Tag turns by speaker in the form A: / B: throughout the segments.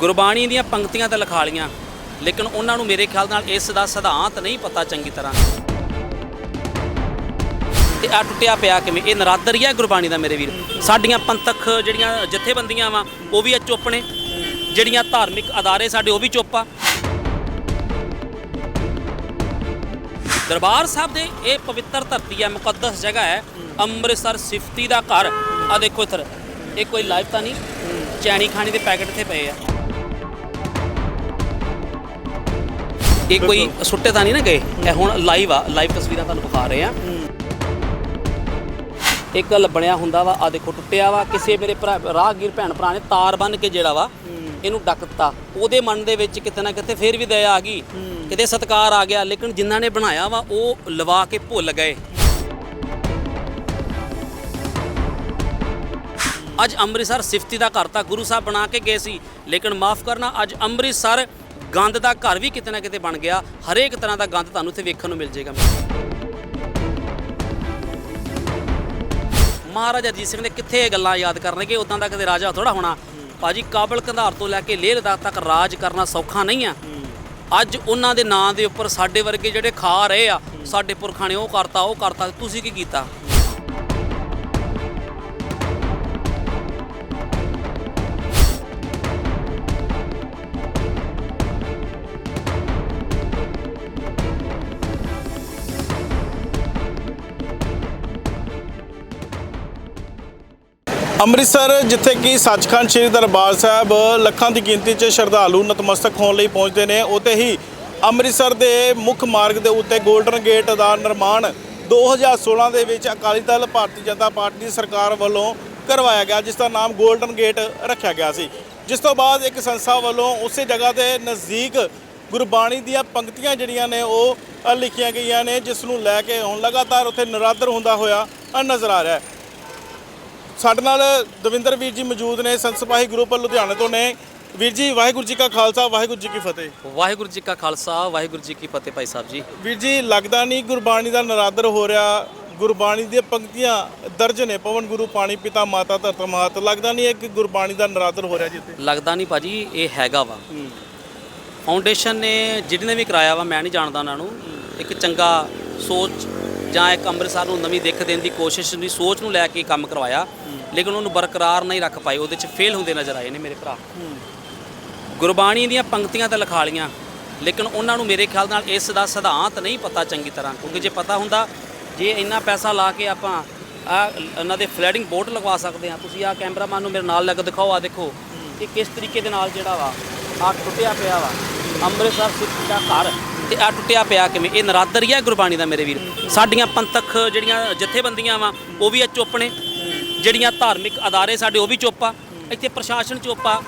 A: ਗੁਰਬਾਣੀ ਦੀਆਂ ਪੰਕਤੀਆਂ ਤਾਂ ਲਿਖਾ ਲੀਆਂ ਲੇਕਿਨ ਉਹਨਾਂ ਨੂੰ ਮੇਰੇ ਖਿਆਲ ਨਾਲ ਇਸ ਦਾ ਸਿਧਾਂਤ ਨਹੀਂ ਪਤਾ ਚੰਗੀ ਤਰ੍ਹਾਂ। ਤੇ ਆ ਟੁੱਟਿਆ ਪਿਆ ਕਿਵੇਂ? ਇਹ ਨਰਾਦਰ ਹੀ ਹੈ ਗੁਰਬਾਣੀ ਦਾ ਮੇਰੇ ਵੀਰ। ਸਾਡੀਆਂ ਪੰਥਕ ਜਿਹੜੀਆਂ ਜਥੇਬੰਦੀਆਂ ਵਾ, ਉਹ ਵੀ ਆ ਚੁੱਪ ਨੇ। ਜਿਹੜੀਆਂ ਧਾਰਮਿਕ ਅਦਾਰੇ ਸਾਡੇ, ਉਹ ਵੀ ਚੁੱਪ ਆ। ਦਰਬਾਰ ਸਾਹਿਬ ਦੇ ਇਹ ਪਵਿੱਤਰ ਧਰਤੀ ਹੈ ਮੁਕੱਦਸ ਜਗ੍ਹਾ ਹੈ, ਅੰਮ੍ਰਿਤਸਰ ਸਿਫਤੀ ਦਾ ਘਰ। ਆ ਦੇਖੋ ਇੱਧਰ, ਇਹ ਕੋਈ ਲਾਈਵ ਤਾਂ ਨਹੀਂ? ਚੈਣੀ ਖਾਣੀ ਦੇ ਪੈਕਟ ਇੱਥੇ ਪਏ ਆ। ਇਹ ਕੋਈ ਸੁੱਟੇ ਤਾਂ ਨਹੀਂ ਨਾ ਗਏ? ਇਹ ਹੁਣ ਲਾਈਵ ਆ ਲਾਈਵ ਤਸਵੀਰਾਂ ਤੁਹਾਨੂੰ ਵਿਖਾ ਰਹੇ ਆ। ਇੱਕ ਗੱਲ ਬਣਿਆ ਹੁੰਦਾ ਵਾ ਆ ਦੇਖੋ ਟੁੱਟਿਆ ਵਾ ਕਿਸੇ ਮੇਰੇ ਭਰਾ ਰਾਹਗੀਰ ਭੈਣ ਭਰਾ ਨੇ ਤਾਰ ਬੰਨ ਕੇ ਜਿਹੜਾ ਵਾ ਇਹਨੂੰ ਡੱਕਤਾ ਉਹਦੇ ਮਨ ਦੇ ਵਿੱਚ ਕਿਤੇ ਨਾ ਕਿਤੇ ਫੇਰ ਵੀ ਦਇਆ ਆ ਗਈ। ਕਿਤੇ ਸਤਕਾਰ ਆ ਗਿਆ ਲੇਕਿਨ ਜਿਨ੍ਹਾਂ ਨੇ ਬਣਾਇਆ ਵਾ ਉਹ ਲਵਾ ਕੇ ਭੁੱਲ ਗਏ। ਅੱਜ ਅੰਮ੍ਰਿਤਸਰ ਸਿਫਤੀ ਦਾ ਘਰ ਤਾਂ ਗੁਰੂ ਸਾਹਿਬ ਬਣਾ ਕੇ ਗਏ ਸੀ ਲੇਕਿਨ ਮਾਫ ਕਰਨਾ ਅੱਜ ਅੰਮ੍ਰਿਤਸਰ ਗੰਦ ਦਾ ਘਰ ਵੀ ਕਿਤੇ ਨਾ ਕਿਤੇ ਬਣ ਗਿਆ। ਹਰੇਕ ਤਰ੍ਹਾਂ ਦਾ ਗੰਦ ਤੁਹਾਨੂੰ ਇੱਥੇ ਵੇਖਣ ਨੂੰ ਮਿਲ ਜਾਏਗਾ। ਮਹਾਰਾਜਾ ਅਜੀਤ ਸਿੰਘ ਨੇ ਕਿੱਥੇ ਇਹ ਗੱਲਾਂ ਯਾਦ ਕਰਨਗੇ? ਉਦਾਂ ਦਾ ਕਦੇ ਰਾਜਾ ਥੋੜਾ ਹੋਣਾ। ਭਾਜੀ, ਕਾਬਲ ਕੰਧਾਰ ਤੋਂ ਲੈ ਕੇ ਲੇਹ ਲਦਾਖ ਤੱਕ ਰਾਜ ਕਰਨਾ ਸੌਖਾ ਨਹੀਂ ਆ। ਅੱਜ ਉਹਨਾਂ ਦੇ ਨਾਂ ਦੇ ਉੱਪਰ ਸਾਡੇ ਵਰਗੇ ਜਿਹੜੇ ਖਾ ਰਹੇ ਆ, ਸਾਡੇ ਪੁਰਖਾਂ ਨੇ ਉਹ ਕਰਤਾ ਉਹ ਕਰਤਾ, ਤੁਸੀਂ ਕੀ ਕੀਤਾ?
B: ਅੰਮ੍ਰਿਤਸਰ, ਜਿੱਥੇ ਕਿ ਸੱਚਖੰਡ ਸ੍ਰੀ ਦਰਬਾਰ ਸਾਹਿਬ ਲੱਖਾਂ ਦੀ ਗਿਣਤੀ 'ਚ ਸ਼ਰਧਾਲੂ ਨਤਮਸਤਕ ਹੋਣ ਲਈ ਪਹੁੰਚਦੇ ਨੇ, ਉੱਥੇ ਹੀ ਅੰਮ੍ਰਿਤਸਰ ਦੇ ਮੁੱਖ ਮਾਰਗ ਦੇ ਉੱਤੇ 골ਡਨ ਗੇਟ ਦਾ ਨਿਰਮਾਣ 2016 ਦੇ ਵਿੱਚ ਅਕਾਲੀ ਦਲ, ਭਾਰਤੀ ਜਨਤਾ ਪਾਰਟੀ ਦੀ ਸਰਕਾਰ ਵੱਲੋਂ ਕਰਵਾਇਆ ਗਿਆ, ਜਿਸ ਦਾ ਨਾਮ 골ਡਨ ਗੇਟ ਰੱਖਿਆ ਗਿਆ ਸੀ। ਜਿਸ ਤੋਂ ਬਾਅਦ ਇੱਕ ਸੰਸਥਾ ਵੱਲੋਂ ਉਸੇ ਜਗ੍ਹਾ ਦੇ ਨਜ਼ਦੀਕ ਗੁਰਬਾਣੀ ਦੀਆਂ ਪੰਕਤੀਆਂ ਜਿਹੜੀਆਂ ਨੇ ਉਹ ਲਿਖੀਆਂ ਗਈਆਂ ਨੇ, ਜਿਸ ਨੂੰ ਲੈ ਕੇ ਹੁਣ ਲਗਾਤਾਰ ਉੱਥੇ ਨਿਰਾਦਰ ਹੁੰਦਾ ਹੋਇਆ ਨਜ਼ਰ ਆ ਰਿਹਾ ਹੈ। ਸਾਡੇ ਨਾਲ ਦਵਿੰਦਰ ਵੀਰ ਜੀ ਮੌਜੂਦ ਨੇ ਸੰਤ ਸਿਪਾਹੀ ਗਰੁੱਪ ਲੁਧਿਆਣੇ ਤੋਂ ਨੇ। ਵੀਰ ਜੀ ਵਾਹਿਗੁਰੂ ਜੀ ਕਾ ਖਾਲਸਾ ਵਾਹਿਗੁਰੂ ਜੀ ਕੀ ਫਤਿਹ।
A: ਵਾਹਿਗੁਰੂ ਜੀ ਕਾ ਖਾਲਸਾ ਵਾਹਿਗੁਰੂ ਜੀ ਕੀ ਫਤਿਹ ਭਾਈ ਸਾਹਿਬ ਜੀ।
B: ਵੀਰ ਜੀ ਲੱਗਦਾ ਨਹੀਂ ਗੁਰਬਾਣੀ ਦਾ ਨਰਾਦਰ ਹੋ ਰਿਹਾ। ਗੁਰਬਾਣੀ ਦੀਆਂ ਪੰਕਤੀਆਂ ਦਰਜ ਨੇ ਪਵਨ ਗੁਰੂ ਪਾਣੀ ਪਿਤਾ ਮਾਤਾ ਧਰਤ ਮਾਤ ਲੱਗਦਾ ਨਹੀਂ ਹੈ ਕਿ ਗੁਰਬਾਣੀ ਦਾ ਨਰਾਦਰ ਹੋ ਰਿਹਾ ਜੀ ਇੱਥੇ?
A: ਲੱਗਦਾ ਨਹੀਂ ਭਾਜੀ ਇਹ ਹੈਗਾ ਵਾ। ਫਾਊਂਡੇਸ਼ਨ ਨੇ ਜਿਹਨੇ ਵੀ ਕਰਾਇਆ ਵਾ ਮੈਂ ਨਹੀਂ ਜਾਣਦਾ ਉਹਨਾਂ ਨੂੰ। ਇੱਕ ਚੰਗਾ ਸੋਚ ਜਾਂ ਇੱਕ ਅੰਮ੍ਰਿਤਸਰ ਨੂੰ ਨਵੀਂ ਦਿੱਖ ਦੇਣ ਦੀ ਕੋਸ਼ਿਸ਼ ਦੀ ਸੋਚ ਨੂੰ ਲੈ ਕੇ ਕੰਮ ਕਰਵਾਇਆ। ਲੇਕਿਨ ਉਹਨੂੰ ਬਰਕਰਾਰ ਨਹੀਂ ਰੱਖ ਪਾਏ, ਉਹਦੇ 'ਚ ਫੇਲ ਹੁੰਦੇ ਨਜ਼ਰ ਆਏ ਨੇ ਮੇਰੇ ਭਰਾ। ਗੁਰਬਾਣੀ ਦੀਆਂ ਪੰਕਤੀਆਂ ਤਾਂ ਲਿਖਾ ਲੀਆਂ ਲੇਕਿਨ ਉਹਨਾਂ ਨੂੰ ਮੇਰੇ ਖਿਆਲ ਨਾਲ ਇਸ ਦਾ ਸਿਧਾਂਤ ਨਹੀਂ ਪਤਾ ਚੰਗੀ ਤਰ੍ਹਾਂ, ਕਿਉਂਕਿ ਜੇ ਪਤਾ ਹੁੰਦਾ, ਜੇ ਇੰਨਾ ਪੈਸਾ ਲਾ ਕੇ ਆਪਾਂ ਆ ਉਹਨਾਂ ਦੇ ਫਲੈਡਿੰਗ ਬੋਟ ਲਗਵਾ ਸਕਦੇ ਹਾਂ, ਤੁਸੀਂ ਆ ਕੈਮਰਾਮੈਨ ਨੂੰ ਮੇਰੇ ਨਾਲ ਲੱਗ ਦਿਖਾਓ, ਆ ਦੇਖੋ ਕਿ ਕਿਸ ਤਰੀਕੇ ਦੇ ਨਾਲ ਜਿਹੜਾ ਵਾ, ਆ ਟੁੱਟਿਆ ਪਿਆ ਵਾ, ਅੰਮ੍ਰਿਤਸਰ ਸਿੱਖ ਦਾ ਘਰ, ਤੇ ਆ ਟੁੱਟਿਆ ਪਿਆ ਕਿਵੇਂ? ਇਹ ਨਰਾਦਰ ਹੀ ਹੈ ਗੁਰਬਾਣੀ ਦਾ ਮੇਰੇ ਵੀਰ। ਸਾਡੀਆਂ ਪੰਥਕ ਜਿਹੜੀਆਂ ਜਥੇਬੰਦੀਆਂ ਵਾ, ਉਹ ਵੀ ਆ ਚੁੱਪ ਨੇ। ਜਿਹੜੀਆਂ ਧਾਰਮਿਕ ਅਦਾਰੇ ਸਾਡੇ ਉਹ ਵੀ ਚੁੱਪ ਆ। ਇੱਥੇ ਪ੍ਰਸ਼ਾਸਨ ਚੁੱਪ ਆ।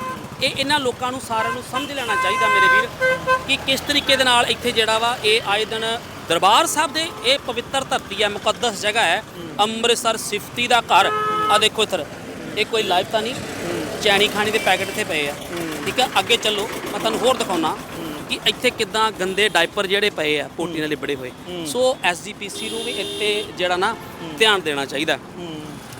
A: ਇਹ ਇਹਨਾਂ ਲੋਕਾਂ ਨੂੰ ਸਾਰਿਆਂ ਨੂੰ ਸਮਝ ਲੈਣਾ ਚਾਹੀਦਾ ਮੇਰੇ ਵੀਰ ਕਿ ਕਿਸ ਤਰੀਕੇ ਦੇ ਨਾਲ ਇੱਥੇ ਜਿਹੜਾ ਵਾ ਇਹ ਆਏ ਦਿਨ ਦਰਬਾਰ ਸਾਹਿਬ ਦੇ ਇਹ ਪਵਿੱਤਰ ਧਰਤੀ ਹੈ ਮੁਕੱਦਸ ਜਗ੍ਹਾ ਹੈ ਅੰਮ੍ਰਿਤਸਰ ਸਿਫਤੀ ਦਾ ਘਰ। ਆ ਦੇਖੋ ਇੱਧਰ ਇਹ ਕੋਈ ਲਾਈਵ ਤਾਂ ਨਹੀਂ ਚੈਣੀ ਖਾਣੀ ਦੇ ਪੈਕੇਟ ਇੱਥੇ ਪਏ ਆ। ਠੀਕ ਹੈ ਅੱਗੇ ਚੱਲੋ ਮੈਂ ਤੁਹਾਨੂੰ ਹੋਰ ਦਿਖਾਉਣਾ ਕਿ ਇੱਥੇ ਕਿਦਾਂ ਗੰਦੇ ਡਾਈਪਰ ਜਿਹੜੇ ਪਏ ਆ ਪੋਟੀ ਨਾਲ ਲਿਬੜੇ ਹੋਏ। ਸੋ ਐਸਜੀਪੀਸੀ ਨੂੰ ਵੀ ਇੱਥੇ ਜਿਹੜਾ ਨਾ ਧਿਆਨ ਦੇਣਾ ਚਾਹੀਦਾ।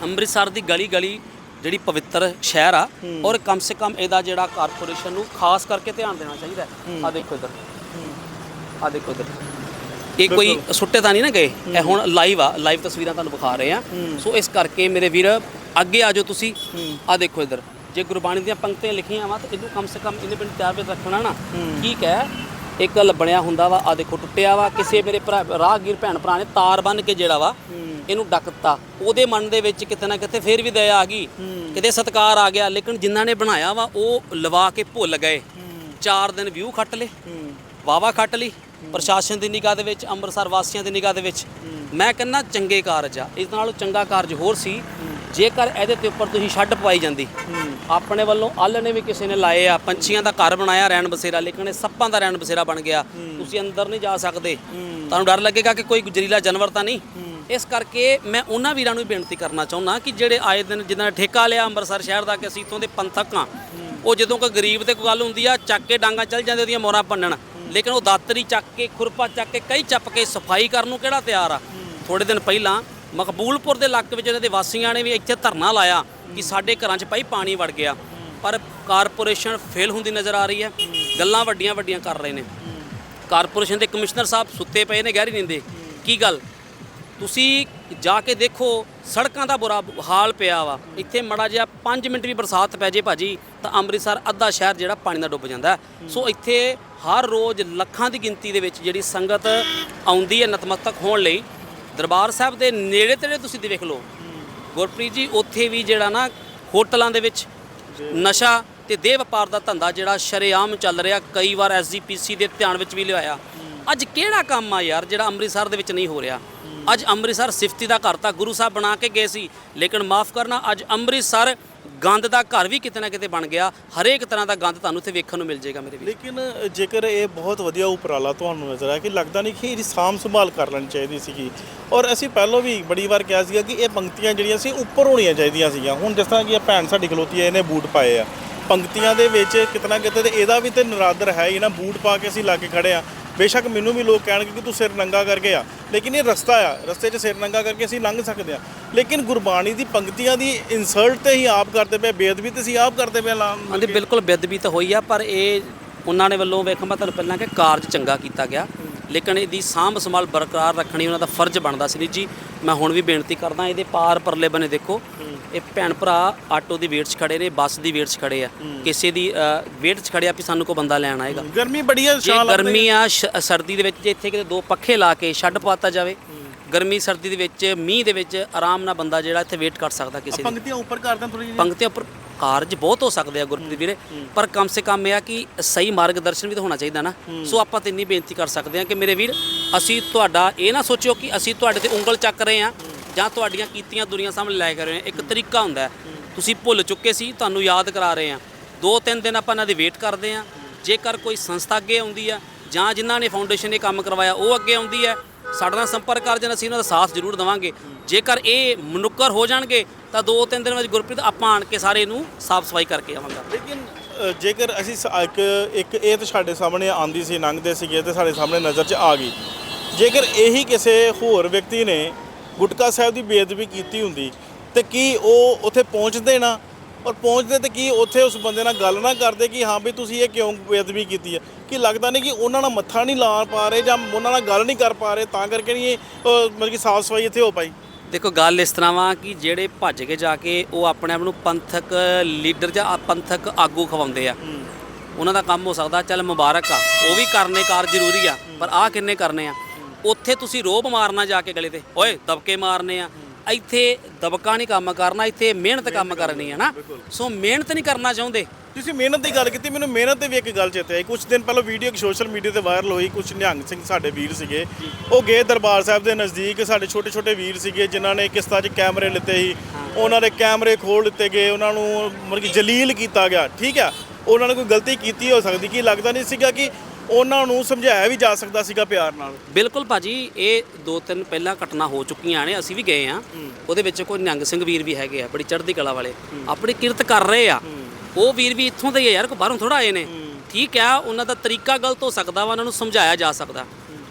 A: ਅੰਮ੍ਰਿਤਸਰ ਦੀ ਗਲੀ ਗਲੀ ਜਿਹੜੀ ਪਵਿੱਤਰ ਸ਼ਹਿਰ ਆ ਔਰ ਕਮ ਸੇ ਕਮ ਇਹਦਾ ਜਿਹੜਾ ਕਾਰਪੋਰੇਸ਼ਨ ਨੂੰ ਖਾਸ ਕਰਕੇ ਧਿਆਨ ਦੇਣਾ ਚਾਹੀਦਾ ਆ ਦੇਖੋ ਇੱਧਰ। ਆ ਦੇਖੋ ਇੱਧਰ। ਇਹ ਕੋਈ ਸੁੱਟੇ ਤਾਂ ਨਹੀਂ ਨਾ ਗਏ? ਇਹ ਹੁਣ ਲਾਈਵ ਆ। ਲਾਈਵ ਤਸਵੀਰਾਂ ਤੁਹਾਨੂੰ ਵਿਖਾ ਰਹੇ ਆ ਸੋ ਇਸ ਕਰਕੇ ਮੇਰੇ ਵੀਰ ਅੱਗੇ ਆ ਜਾਓ ਤੁਸੀਂ। ਆ ਦੇਖੋ ਇੱਧਰ। ਜੇ ਗੁਰਬਾਣੀ ਦੀਆਂ ਪੰਕਤੀਆਂ ਲਿਖੀਆਂ ਵਾ ਤਾਂ ਇਹਨੂੰ ਕਮ ਸੇ ਕਮ ਇਹਨੇ ਪਿੰਡ ਤਿਆਰ ਵਿੱਚ ਰੱਖਣਾ ਨਾ। ਠੀਕ ਹੈ। ਇੱਕ ਗੱਲ ਬਣਿਆ ਹੁੰਦਾ ਵਾ ਆ ਦੇਖੋ ਟੁੱਟਿਆ ਵਾ ਕਿਸੇ ਮੇਰੇ ਭਰਾ ਰਾਹਗੀਰ ਭੈਣ ਭਰਾ ਨੇ ਤਾਰ ਬੰਨ ਕੇ ਜਿਹੜਾ ਵਾ ਇਹਨੂੰ ਡੱਕਤਾ। ਉਹਦੇ ਮਨ ਦੇ ਵਿੱਚ ਕਿਤੇ ਨਾ ਕਿਤੇ ਫੇਰ ਵੀ ਦਇਆ ਆ ਗਈ। ਕਿਤੇ ਸਤਕਾਰ ਆ ਗਿਆ ਲੇਕਿਨ ਜਿਨ੍ਹਾਂ ਨੇ ਬਣਾਇਆ ਵਾ ਉਹ ਲਵਾ ਕੇ ਭੁੱਲ ਗਏ। ਚਾਰ ਦਿਨ ਵਿਊ ਖੱਟ ਲੇ ਵਾਵਾ ਖੱਟ ਲਈ। ਪ੍ਰਸ਼ਾਸਨ ਦੀ ਨਿਗਾਹ ਦੇ ਵਿੱਚ ਅੰਮ੍ਰਿਤਸਰ ਵਾਸੀਆਂ ਦੀ ਨਿਗਾਹ ਦੇ ਵਿੱਚ। ਮੈਂ ਕਹਿੰਦਾ ਚੰਗੇ ਕਾਰਜ ਆ। ਇਸ ਨਾਲੋਂ ਚੰਗਾ ਕਾਰਜ ਹੋਰ ਸੀ। ਜੇਕਰ ਇਹਦੇ ਤੇ ਉੱਪਰ ਤੁਸੀਂ ਛੱਡ ਪਵਾਈ ਜਾਂਦੀ, ਆਪਣੇ ਵੱਲੋਂ ਅੱਲ ਨੇ ਵੀ ਕਿਸੇ ਨੇ ਲਾਏ ਆ, ਪੰਛੀਆਂ ਦਾ ਘਰ ਬਣਾਇਆ ਰਹਿਣ ਬਸੇਰਾ, ਲੇਕਿਨ ਇਹ ਸੱਪਾਂ ਦਾ ਰਹਿਣ ਬਸੇਰਾ ਬਣ ਗਿਆ। ਤੁਸੀਂ ਅੰਦਰ ਨਹੀਂ ਜਾ ਸਕਦੇ। ਤੁਹਾਨੂੰ ਡਰ ਲੱਗੇਗਾ ਕਿ ਕੋਈ ਜ਼ਹਿਰੀਲਾ ਜਾਨਵਰ ਤਾਂ ਨਹੀਂ। ਇਸ ਕਰਕੇ ਮੈਂ ਉਹਨਾਂ ਵੀਰਾਂ ਨੂੰ ਬੇਨਤੀ ਕਰਨਾ ਚਾਹੁੰਦਾ ਕਿ ਜਿਹੜੇ ਆਏ ਦਿਨ ਜਿਨ੍ਹਾਂ ਠੇਕਾ ਲਿਆ ਅੰਮ੍ਰਿਤਸਰ ਸ਼ਹਿਰ ਦਾ ਕਿ ਅਸੀਂ ਇਥੋਂ ਦੇ ਪੰਥਕ ਆ ਉਹ ਜਦੋਂ ਕੋਈ ਗਰੀਬ ਤੇ ਕੋਈ ਗੱਲ ਹੁੰਦੀ ਆ, ਚੱਕ ਕੇ ਡਾਂਗਾ ਚੱਲ ਜਾਂਦੇ ਉਹਦੀਆਂ ਮੋਹਰਾਂ ਭੰਨਣ। ਲੇਕਿਨ ਉਹ ਦਾਤਰੀ ਚੱਕ ਕੇ, ਖੁਰਪਾ ਚੱਕ ਕੇ, ਕਈ ਚੱਪ ਕੇ ਸਫ਼ਾਈ ਕਰਨ ਨੂੰ ਕਿਹੜਾ ਤਿਆਰ ਆ? ਥੋੜੇ ਦਿਨ ਪਹਿਲਾਂ ਮਕਬੂਲਪੁਰ ਦੇ ਇਲਾਕੇ ਵਿੱਚ ਇਹਨਾਂ ਦੇ ਵਾਸੀਆਂ ਨੇ ਵੀ ਇੱਥੇ ਧਰਨਾ ਲਾਇਆ ਕਿ ਸਾਡੇ ਘਰਾਂ 'ਚ ਭਾਈ ਪਾਣੀ ਵੜ ਗਿਆ। ਪਰ ਕਾਰਪੋਰੇਸ਼ਨ ਫੇਲ ਹੁੰਦੀ ਨਜ਼ਰ ਆ ਰਹੀ ਹੈ। ਗੱਲਾਂ ਵੱਡੀਆਂ ਵੱਡੀਆਂ ਕਰ ਰਹੇ ਨੇ। ਕਾਰਪੋਰੇਸ਼ਨ ਦੇ ਕਮਿਸ਼ਨਰ ਸਾਹਿਬ ਸੁੱਤੇ ਪਏ ਨੇ ਗਹਿਰੀ ਨੀਂਦੇ। ਕੀ ਗੱਲ? ਤੁਸੀਂ ਜਾ ਕੇ ਦੇਖੋ ਸੜਕਾਂ ਦਾ ਬੁਰਾ ਹਾਲ ਪਿਆ ਵਾ। ਇੱਥੇ ਮੜਾ ਜਿਹਾ 5 ਮਿੰਟ ਵੀ ਬਰਸਾਤ ਪੈ ਜੇ ਭਾਜੀ ਤਾਂ ਅੰਮ੍ਰਿਤਸਰ ਅੱਧਾ ਸ਼ਹਿਰ ਜਿਹੜਾ ਪਾਣੀ ਨਾਲ ਡੁੱਬ ਜਾਂਦਾ। ਸੋ ਇੱਥੇ ਹਰ ਰੋਜ਼ ਲੱਖਾਂ ਦੀ ਗਿਣਤੀ ਦੇ ਵਿੱਚ ਜਿਹੜੀ ਸੰਗਤ ਆਉਂਦੀ ਹੈ ਨਤਮਸਤਕ ਹੋਣ ਲਈ ਦਰਬਾਰ ਸਾਹਿਬ ਦੇ ਨੇੜੇ ਤੇੜੇ ਤੁਸੀਂ ਦੇਖ ਲਓ। ਗੁਰਪ੍ਰੀਤ ਜੀ, ਉੱਥੇ ਵੀ ਜਿਹੜਾ ਨਾ ਹੋਟਲਾਂ ਦੇ ਵਿੱਚ ਨਸ਼ਾ ਤੇ ਦੇਹ ਵਪਾਰ ਦਾ ਧੰਦਾ ਜਿਹੜਾ ਸ਼ਰੇਆਮ ਚੱਲ ਰਿਹਾ, ਕਈ ਵਾਰ ਐਸਜੀਪੀਸੀ ਦੇ ਧਿਆਨ ਵਿੱਚ ਵੀ ਲਿਆਇਆ। ਅੱਜ ਕਿਹੜਾ ਕੰਮ ਆ ਯਾਰ ਜਿਹੜਾ ਅੰਮ੍ਰਿਤਸਰ ਦੇ ਵਿੱਚ ਨਹੀਂ ਹੋ ਰਿਹਾ? ਅੱਜ ਅੰਮ੍ਰਿਤਸਰ ਸਿਫਤੀ ਦਾ ਘਰ ਤਾਂ ਗੁਰੂ ਸਾਹਿਬ ਬਣਾ ਕੇ ਗਏ ਸੀ, ਲੇਕਿਨ ਮਾਫ ਕਰਨਾ, ਅੱਜ ਅੰਮ੍ਰਿਤਸਰ ਗੰਦ ਦਾ ਘਰ ਵੀ ਕਿਤੇ ਨਾ ਕਿਤੇ ਬਣ ਗਿਆ। ਹਰੇਕ ਤਰ੍ਹਾਂ ਦਾ ਗੰਦ ਤੁਹਾਨੂੰ ਇੱਥੇ ਵੇਖਣ ਨੂੰ ਮਿਲ ਜਾਏਗਾ ਮੇਰੇ ਵੀਰ।
B: ਲੇਕਿਨ ਜੇਕਰ ਇਹ ਬਹੁਤ ਵਧੀਆ ਉਪਰਾਲਾ ਤੁਹਾਨੂੰ ਨਜ਼ਰ ਆਇਆ ਕਿ ਲੱਗਦਾ ਨਹੀਂ ਕਿ ਇਹਦੀ ਸਾਂਭ ਸੰਭਾਲ ਕਰ ਲੈਣੀ ਚਾਹੀਦੀ ਸੀਗੀ। ਔਰ ਅਸੀਂ ਪਹਿਲਾਂ ਵੀ ਬੜੀ ਵਾਰ ਕਿਹਾ ਸੀਗਾ ਕਿ ਇਹ ਪੰਕਤੀਆਂ ਜਿਹੜੀਆਂ ਸੀ, ਉੱਪਰ ਹੋਣੀਆਂ ਚਾਹੀਦੀਆਂ ਸੀਗੀਆਂ। ਹੁਣ ਜਿਸ ਤਰ੍ਹਾਂ ਕਿ ਇਹ ਭੈਣ ਸਾਡੀ ਖਲੋਤੀ ਹੈ, ਇਹਨੇ ਬੂਟ ਪਾਏ ਆ। ਪੰਕਤੀਆਂ ਦੇ ਵਿੱਚ ਕਿਤਨਾ ਕਿਤੇ ਤੇ ਇਹਦਾ ਵੀ ਤੇ ਨਰਾਦਰ ਹੈ ਹੀ ਨਾ। ਬੂਟ ਪਾ ਕੇ ਅਸੀਂ ਲਾ ਕੇ ਖੜੇ ਆ। ਬੇਸ਼ੱਕ ਮੈਨੂੰ ਵੀ ਲੋਕ ਕਹਿਣਗੇ ਕਿ ਤੂੰ ਸਿਰ ਨੰਗਾ ਕਰਕੇ ਆ ਲੇਕਿਨ ਇਹ ਰਸਤਾ ਆ ਰਸਤੇ 'ਚ ਸਿਰ ਨੰਗਾ ਕਰਕੇ ਅਸੀਂ ਲੰਘ ਸਕਦੇ ਆ। ਲੇਕਿਨ ਗੁਰਬਾਣੀ ਦੀ ਪੰਕਤੀਆਂ ਦੀ ਇਨਸਲਟ ਤੇ ਹੀ ਆਪ ਕਰਦੇ ਪਏ ਬੇਅਦਬੀ ਤੇ ਅਸੀਂ ਆਪ ਕਰਦੇ ਪਏ ਲਾ
A: ਹਾਂਜੀ ਬਿਲਕੁਲ ਬੇਅਦਬੀ ਤਾਂ ਹੋਈ ਆ ਪਰ ਇਹ ਉਹਨਾਂ ਨੇ ਵੱਲੋਂ ਵੇਖਾਂ ਮੈਂ ਤੁਹਾਨੂੰ ਪਹਿਲਾਂ ਕਿ ਕਾਰਜ ਚੰਗਾ ਕੀਤਾ ਗਿਆ। ਲੇਕਿਨ ਇਹਦੀ ਸਾਂਭ ਸੰਭਾਲ ਬਰਕਰਾਰ ਰੱਖਣੀ ਉਹਨਾਂ ਦਾ ਫਰਜ਼ ਬਣਦਾ ਸੀ। ਜੀ ਮੈਂ ਹੁਣ ਵੀ ਬੇਨਤੀ ਕਰਦਾ ਇਹਦੇ ਪਾਰ ਪਰਲੇ ਬਨੇ ਦੇਖੋ ਇਹ ਭੈਣ ਭਰਾ ਆਟੋ ਦੀ ਵੇਟ 'ਚ ਖੜੇ ਨੇ ਬੱਸ ਦੀ ਵੇਟ 'ਚ ਖੜੇ ਆ। ਕਿਸੇ ਦੀ ਵੇਟ 'ਚ ਖੜੇ ਆ ਵੀ ਸਾਨੂੰ ਕੋਈ ਬੰਦਾ ਲੈਣ ਆਏਗਾ।
B: ਗਰਮੀ ਬੜੀ ਆ ਸ਼ਾਲ
A: ਗਰਮੀ ਆ ਸਰਦੀ ਦੇ ਵਿੱਚ ਜੇ ਇੱਥੇ ਕਿਤੇ ਦੋ ਪੱਖੇ ਲਾ ਕੇ ਛੱਡ ਪਾਤਾ ਜਾਵੇ ਗਰਮੀ ਸਰਦੀ ਦੇ ਵਿੱਚ ਮੀਂਹ ਦੇ ਵਿੱਚ ਆਰਾਮ ਨਾਲ ਬੰਦਾ ਜਿਹੜਾ ਇੱਥੇ ਵੇਟ ਕਰ ਸਕਦਾ ਕਿਸੇ ਦੀ।
B: ਪੰਕਤੀਆਂ ਉੱਪਰ ਕਰ ਦਾਂ ਥੋੜੀ ਜਿਹੀ
A: ਪੰਕਤੀਆਂ ਉੱਪਰ ਕਾਰਜ ਬਹੁਤ ਹੋ ਸਕਦੇ ਆ ਗੁਰਪ੍ਰੀਤ ਵੀਰੇ ਪਰ ਕਮ ਸੇ ਕਮ ਇਹ ਆ ਕਿ ਸਹੀ ਮਾਰਗਦਰਸ਼ਨ ਵੀ ਤਾਂ ਹੋਣਾ ਚਾਹੀਦਾ ਨਾ। ਸੋ ਆਪਾਂ ਤੇ ਇੰਨੀ ਬੇਨਤੀ ਕਰ ਸਕਦੇ ਆ ਕਿ ਮੇਰੇ ਵੀਰ ਅਸੀਂ ਤੁਹਾਡਾ ਇਹ ਨਾ ਸੋਚਿਓ ਕਿ ਅਸੀਂ ਤੁਹਾਡੇ ਤੇ ਉਂਗਲ ਚੱਕ ਰਹੇ ਆ। ਜਾਂ ਤੁਹਾਡੀਆਂ ਕੀਤੀਆਂ ਦੁਨੀਆ ਸਾਹਮਣੇ ਲੈ ਕੇ ਰਹੇ ਆ ਇੱਕ ਤਰੀਕਾ ਹੁੰਦਾ ਹੈ। ਤੁਸੀਂ ਭੁੱਲ ਚੁੱਕੇ ਸੀ ਤੁਹਾਨੂੰ ਯਾਦ ਕਰਾ ਰਹੇ ਆ ਦੋ ਤਿੰਨ ਦਿਨ ਆਪਾਂ ਇਹਨਾਂ ਦੀ ਵੇਟ ਕਰਦੇ ਆ ਜੇਕਰ ਕੋਈ ਸੰਸਥਾ ਅੱਗੇ ਆਉਂਦੀ ਆ ਜਾਂ ਜਿਨ੍ਹਾਂ ਨੇ ਫਾਊਂਡੇਸ਼ਨ ਨੇ ਕੰਮ ਕਰਵਾਇਆ ਉਹ ਅੱਗੇ ਆਉਂਦੀ ਹੈ ਸਾਡੇ ਨਾਲ ਸੰਪਰਕ ਕਰ ਜਾਣ ਅਸੀਂ ਉਹਨਾਂ ਦਾ ਸਾਥ ਜ਼ਰੂਰ ਦੇਵਾਂਗੇ। ਜੇਕਰ ਇਹ ਮਨੁੱਕਰ ਹੋ ਜਾਣਗੇ ਤਾਂ ਦੋ ਤਿੰਨ ਦਿਨ ਵਿੱਚ ਗੁਰਪ੍ਰੀਤ ਆਪਾਂ ਆਣ ਕੇ ਸਾਰੇ ਨੂੰ ਸਾਫ਼ ਸਫ਼ਾਈ ਕਰਕੇ ਆਵਾਂਗਾ।
B: ਲੇਕਿਨ ਅ, ਜੇਕਰ ਅਸੀਂ ਸ- ਇੱਕ ਇੱਕ ਇਹ ਤਾਂ ਸਾਡੇ ਸਾਹਮਣੇ ਆਂਦੀ ਸੀ ਲੰਘਦੇ ਸੀਗੇ ਤੇ ਸਾਡੇ ਸਾਹਮਣੇ ਨਜ਼ਰ 'ਚ ਆ ਗਈ। ਜੇਕਰ ਇਹੀ ਕਿਸੇ ਹੋਰ ਵਿਅਕਤੀ ਨੇ ਗੁਟਕਾ ਸਾਹਿਬ ਦੀ ਬੇਅਦਬੀ ਕੀਤੀ ਹੁੰਦੀ ਤੇ ਕੀ ਉਹ ਉੱਥੇ ਪਹੁੰਚਦੇ ਨਾ? ਔਰ ਪਹੁੰਚਦੇ ਤੇ ਕੀ ਉੱਥੇ ਉਸ ਬੰਦੇ ਨਾਲ ਗੱਲ ਨਾ ਕਰਦੇ ਕਿ ਹਾਂ ਵੀ ਤੁਸੀਂ ਇਹ ਕਿਉਂ ਬੇਅਦਬੀ ਕੀਤੀ ਹੈ ਕਿ ਲੱਗਦਾ ਨਹੀਂ ਕਿ ਉਹਨਾਂ ਨਾਲ ਮੱਥਾ ਨਹੀਂ ਲਾ ਪਾ ਰਹੇ ਜਾਂ ਉਹਨਾਂ ਨਾਲ ਗੱਲ ਨਹੀਂ ਕਰ ਪਾ ਰਹੇ ਤਾਂ ਕਰਕੇ ਨਹੀਂ ਇਹ ਮਤਲਬ ਕਿ ਸਾਫ਼ ਸਫ਼ਾਈ ਇੱਥੇ ਹੋ ਪਾਈ?
A: ਦੇਖੋ ਗੱਲ ਇਸ ਤਰ੍ਹਾਂ ਵਾ ਕਿ ਜਿਹੜੇ ਭੱਜ ਕੇ ਜਾ ਕੇ ਉਹ ਆਪਣੇ ਆਪ ਨੂੰ ਪੰਥਕ ਲੀਡਰ ਜਾਂ ਪੰਥਕ ਆਗੂ ਖਵਾਉਂਦੇ ਆ। ਉਹਨਾਂ ਦਾ ਕੰਮ ਹੋ ਸਕਦਾ ਚੱਲ ਮੁਬਾਰਕ ਆ ਉਹ ਵੀ ਕਰਨੇ ਕਾਰ ਜ਼ਰੂਰੀ ਆ ਪਰ ਆ ਕਿੰਨੇ ਕਰਨੇ ਆ? ਉੱਥੇ ਤੁਸੀਂ ਰੋਬ ਮਾਰਨਾ ਜਾ ਕੇ ਗਲੇ ਤੇ। ਓਏ ਦਬਕੇ ਮਾਰਨੇ ਆ। ਇੱਥੇ ਦਬਕਾ ਨਹੀਂ ਕੰਮ ਕਰਨਾ ਇੱਥੇ ਮਿਹਨਤ ਕੰਮ ਕਰਨੀ ਹੈ ਨਾ। ਸੋ ਮਿਹਨਤ ਨਹੀਂ ਕਰਨਾ ਚਾਹੁੰਦੇ।
B: ਤੁਸੀਂ ਮਿਹਨਤ ਦੀ ਗੱਲ ਕੀਤੀ ਮੈਨੂੰ ਮਿਹਨਤ ਤੇ ਵੀ ਇੱਕ ਗੱਲ ਚੇਤੇ ਆਈ। ਕੁਝ ਦਿਨ ਪਹਿਲਾਂ ਵੀਡੀਓ ਇੱਕ ਸੋਸ਼ਲ ਮੀਡੀਆ ਤੇ ਵਾਇਰਲ ਹੋਈ ਕੁਝ ਨਿਹੰਗ ਸਿੰਘ ਸਾਡੇ ਵੀਰ ਸੀਗੇ। ਉਹ ਗਏ ਦਰਬਾਰ ਸਾਹਿਬ ਦੇ ਨਜ਼ਦੀਕ ਸਾਡੇ ਛੋਟੇ ਛੋਟੇ ਵੀਰ ਸੀਗੇ ਜਿਨ੍ਹਾਂ ਨੇ ਕਿਸ਼ਤਾਂ 'ਚ ਕੈਮਰੇ ਲਿੱਤੇ ਸੀ। ਉਹਨਾਂ ਦੇ ਕੈਮਰੇ ਖੋਲ ਦਿੱਤੇ ਗਏ ਉਹਨਾਂ ਨੂੰ ਮਤਲਬ ਕਿ ਜਲੀਲ ਕੀਤਾ ਗਿਆ ਠੀਕ ਆ? ਉਹਨਾਂ ਨੇ ਕੋਈ ਗਲਤੀ ਕੀਤੀ ਹੋ ਸਕਦੀ? ਕਿ ਲੱਗਦਾ ਨਹੀਂ ਸੀਗਾ ਕਿ ਉਹਨਾਂ ਨੂੰ ਸਮਝਾਇਆ ਵੀ ਜਾ ਸਕਦਾ ਸੀਗਾ ਪਿਆਰ ਨਾਲ।
A: ਬਿਲਕੁਲ ਭਾਜੀ ਇਹ ਦੋ ਤਿੰਨ ਪਹਿਲਾਂ ਘਟਨਾ ਹੋ ਚੁੱਕੀਆਂ ਨੇ ਅਸੀਂ ਵੀ ਗਏ ਆ ਉਹਦੇ ਵਿੱਚ ਕੋਈ ਨਿਹੰਗ ਸਿੰਘ ਵੀਰ ਵੀ ਹੈਗੇ ਆ ਬੜੀ ਚੜ੍ਹਦੀ ਕਲਾ ਵਾਲੇ। ਆਪਣੀ ਕਿਰਤ ਕਰ ਰਹੇ ਆ। ਉਹ ਵੀਰ ਵੀ ਇੱਥੋਂ ਦੇ ਹੀ ਆ ਯਾਰ ਕੋਈ ਬਾਹਰੋਂ ਥੋੜਾ ਆਏ ਨੇ। ਠੀਕ ਆ ਉਹਨਾਂ ਦਾ ਤਰੀਕਾ ਗਲਤ ਹੋ ਸਕਦਾ ਵਾ ਉਹਨਾਂ ਨੂੰ ਸਮਝਾਇਆ ਜਾ ਸਕਦਾ।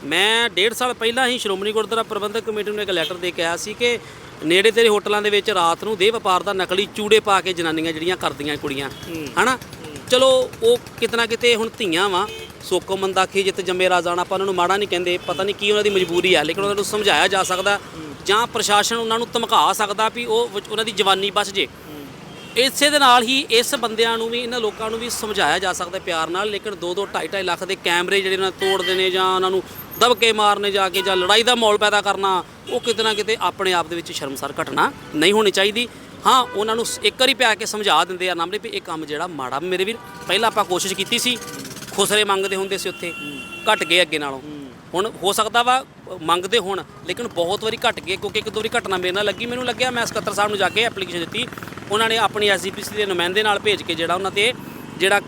A: ਮੈਂ ਡੇਢ ਸਾਲ ਪਹਿਲਾਂ ਹੀ ਸ਼੍ਰੋਮਣੀ ਗੁਰਦੁਆਰਾ ਪ੍ਰਬੰਧਕ ਕਮੇਟੀ ਨੂੰ ਇੱਕ ਲੈਟਰ ਦੇ ਕੇ ਆਇਆ ਸੀ ਕਿ ਨੇੜੇ ਤੇਰੇ ਹੋਟਲਾਂ ਦੇ ਵਿੱਚ ਰਾਤ ਨੂੰ ਦੇਹ ਵਪਾਰ ਦਾ ਨਕਲੀ ਚੂੜੇ ਪਾ ਕੇ ਜਨਾਨੀਆਂ ਜਿਹੜੀਆਂ ਕਰਦੀਆਂ ਕੁੜੀਆਂ। ਹਨਾ? ਚਲੋ ਉਹ ਕਿਤਨਾ ਕਿਤੇ ਹੁਣ ਧੀਆਂ ਵਾ। ਸੋਕੋ ਮੰਦਾਖੀ ਜਿੱਤ ਜੰਮੇ ਰਾਜਾਣਾ ਆਪਾਂ ਉਹਨਾਂ ਨੂੰ ਮਾੜਾ ਨਹੀਂ ਕਹਿੰਦੇ, ਪਤਾ ਨਹੀਂ ਕੀ ਉਹਨਾਂ ਦੀ ਮਜਬੂਰੀ ਆ, ਲੇਕਿਨ ਉਹਨਾਂ ਨੂੰ ਸਮਝਾਇਆ ਜਾ ਸਕਦਾ, ਜਾਂ ਪ੍ਰਸ਼ਾਸਨ ਉਹਨਾਂ ਨੂੰ ਧਮਕਾ ਸਕਦਾ ਵੀ ਉਹ ਉਹਨਾਂ ਦੀ ਜਵਾਨੀ ਬਚ ਜੇ। ਇਸੇ ਦੇ ਨਾਲ ਹੀ ਇਸ ਬੰਦਿਆਂ ਨੂੰ ਵੀ, ਇਹਨਾਂ ਲੋਕਾਂ ਨੂੰ ਵੀ ਸਮਝਾਇਆ ਜਾ ਸਕਦਾ ਪਿਆਰ ਨਾਲ, ਲੇਕਿਨ 2 2 2.5 2.5 ਲੱਖ ਦੇ ਕੈਮਰੇ ਜਿਹੜੇ ਉਹਨਾਂ ਤੋੜਦੇ ਨੇ ਜਾਂ ਉਹਨਾਂ ਨੂੰ ਦਬਕੇ ਮਾਰਨੇ ਜਾ ਕੇ ਜਾਂ ਲੜਾਈ ਦਾ ਮਾਹੌਲ ਪੈਦਾ ਕਰਨਾ, ਉਹ ਕਿਤੇ ਨਾ ਕਿਤੇ ਆਪਣੇ ਆਪ ਦੇ ਵਿੱਚ ਸ਼ਰਮਸਾਰ ਘਟਨਾ ਨਹੀਂ ਹੋਣੀ ਚਾਹੀਦੀ। ਹਾਂ, ਉਹਨਾਂ ਨੂੰ ਇੱਕ ਵਾਰੀ ਪਿਆ ਕੇ ਸਮਝਾ ਦਿੰਦੇ ਆ ਨਾਮਰੇ ਵੀ ਇਹ ਕੰਮ ਜਿਹੜਾ ਮਾੜਾ, ਮੇਰੇ ਵੀਰ, ਪਹਿਲਾਂ ਆਪਾਂ ਕੋਸ਼ਿਸ਼ ਕੀਤੀ ਸੀ ਖੁਸਰੇ ਮੰਗਦੇ ਹੁੰਦੇ ਸੀ ਉੱਥੇ ਘਟ ਗਏ ਅੱਗੇ ਨਾਲੋਂ। ਹੁਣ ਹੋ ਸਕਦਾ ਵਾ ਮੰਗਦੇ ਹੋਣ ਲੇਕਿਨ ਬਹੁਤ ਵਾਰੀ ਘਟ ਗਏ ਕਿਉਂਕਿ ਇੱਕ ਦੋ ਵਾਰੀ ਘਟਨਾ ਮੇਰੇ ਨਾਲ ਲੱਗੀ ਮੈਨੂੰ ਲੱਗਿਆ ਮੈਂ ਸਕੱਤਰ ਸਾਹਿਬ ਨੂੰ ਜਾ ਕੇ ਐਪਲੀਕੇਸ਼ਨ ਦਿੱਤੀ। ਉਹਨਾਂ ਨੇ ਆਪਣੀ ਐਸਜੀਪੀਸੀ ਦੇ ਨੁਮਾਇੰਦੇ ਨਾਲ ਭੇਜ ਕੇ ਜਿਹੜਾ ਉਹਨਾਂ ਤੇ ਜਿਹੜਾ